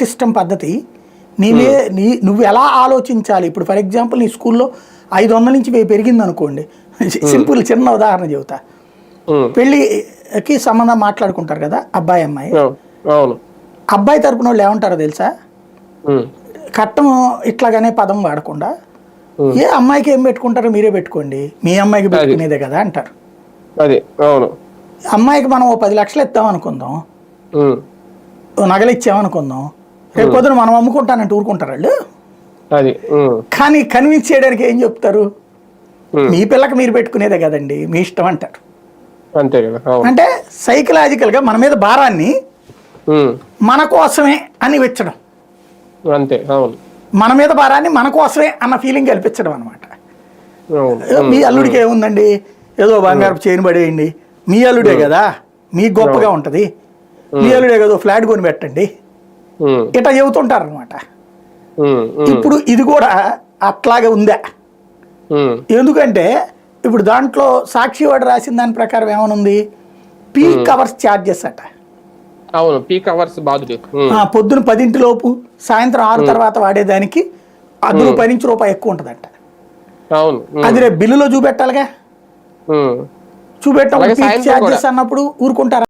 System పద్ధతి నీ మీద నీ నువ్వు ఎలా ఆలోచించాలి? ఇప్పుడు ఫర్ ఎగ్జాంపుల్ నీ స్కూల్లో ఐదు వందల నుంచి వెయ్యి పెరిగింది అనుకోండి సింపుల్ చిన్న ఉదాహరణ చెబుతా. ఉమ్, పెళ్ళికి సంబంధం మాట్లాడుకుంటారు కదా అబ్బాయి అమ్మాయి. అబ్బాయి తరపున వాళ్ళు ఏమంటారో తెలుసా? కట్టం ఇట్లాగనే పదం వాడకుండా. ఏ అమ్మాయికి ఏం పెట్టుకుంటారో మీరే పెట్టుకోండి. మీ అమ్మాయికి పెట్టుకునేదే కదా అంటారు. అది అవును. అమ్మాయికి మనం ఓ పది లక్షలు ఇస్తాం అనుకుందాం నగలు ఇచ్చామనుకుందాం రేపు పొద్దున మనం అమ్ముకుంటానంటే ఊరుకుంటారు వాళ్ళు. అది కానీ కన్విన్స్ చేయడానికి ఏం చెప్తారు? మీ పిల్లకి మీరు పెట్టుకునేదే కదండి మీ ఇష్టం అంటారు. అంతే కదా అంటే సైకలాజికల్గా మన మీద భారాన్ని మన కోసమే అని వెచ్చడం. అంతే అవును. మన మీద భారాన్ని మన కోసమే అన్న ఫీలింగ్ కల్పించడం అనమాట మీ అల్లుడికి ఏముందండి? ఏదో బంగారు చేయని పడేయండి. మీ అల్లుడే కదా? మీ గొప్పగా ఉంటుంది. అల్లుడే కదా ఫ్లాట్ కొని పెట్టండి. ఇట్లా చెబుతుంటారు అనమాట ఇప్పుడు ఇది కూడా అట్లాగే ఉందా? ఎందుకంటే ఇప్పుడు దాంట్లో సాక్షి వాడు రాసిన దాని ప్రకారం ఏమనుంది? పీక్ అవర్స్ ఛార్జెస్ అట. అవును పీక్ అవర్స్ పొద్దున పదింటి లోపు సాయంత్రం ఆరు తర్వాత వాడేదానికి అది రూపాయి నుంచి రూపాయి ఎక్కువ ఉంటుందంట. అవును అది రేపు బిల్లులో చూపెట్టాలిగా? సాయంత్రం ఛార్జెస్ అన్నప్పుడు ఊరుకుంటారా?